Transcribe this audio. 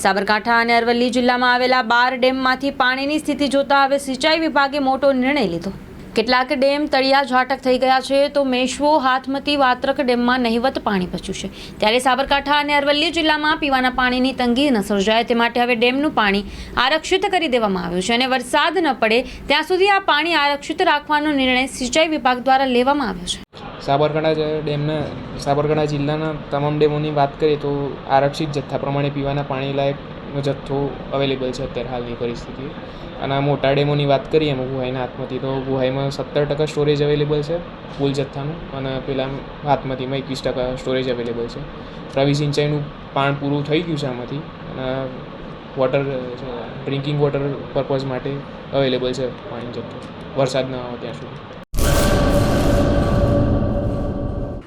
સાબરકાંઠા અને અરવલ્લી જિલ્લામાં આવેલા બાર ડેમમાંથી પાણીની સ્થિતિ જોતા હવે સિંચાઈ વિભાગે મોટો નિર્ણય લીધો. કેટલાક ડેમ તળિયા ઝાટક થઈ ગયા છે, તો મેશ્વો, હાથમતી, વાત્રક ડેમમાં નહિવત પાણી બચ્યું છે. ત્યારે સાબરકાંઠા અને અરવલ્લી જિલ્લામાં પીવાના પાણીની તંગી ન સર્જાય, તે માટે હવે ડેમનું પાણી આરક્ષિત કરી દેવામાં આવ્યું છે અને વરસાદ ન પડે, ત્યાં સુધી આ પાણી આરક્ષિત રાખવાનો નિર્ણય સિંચાઈ વિભાગ દ્વારા લેવામાં આવ્યો છે. સાબરકાંઠા ડેમના સાબરકાંઠા જિલ્લાના તમામ ડેમોની વાત કરીએ તો આરક્ષિત જથ્થા પ્રમાણે પીવાના પાણી લાયકનો જથ્થો અવેલેબલ છે અત્યારે હાલની પરિસ્થિતિ. અને આ મોટા ડેમોની વાત કરીએ એમાં ગુહાઈના હાથમાંથી, તો ગુહાઈમાં સત્તર ટકા સ્ટોરેજ અવેલેબલ છે ફૂલ જથ્થાનું અને પેલા હાથમાંથીમાં એકવીસ ટકા સ્ટોરેજ અવેલેબલ છે. રવિ સિંચાઈનું પાણ પૂરું થઈ ગયું છે આમાંથી અને વોટર ડ્રિંકિંગ વોટર પર્પઝ માટે અવેલેબલ છે પાણી જથ્થો. વરસાદ ન આવે ત્યાં સુધી.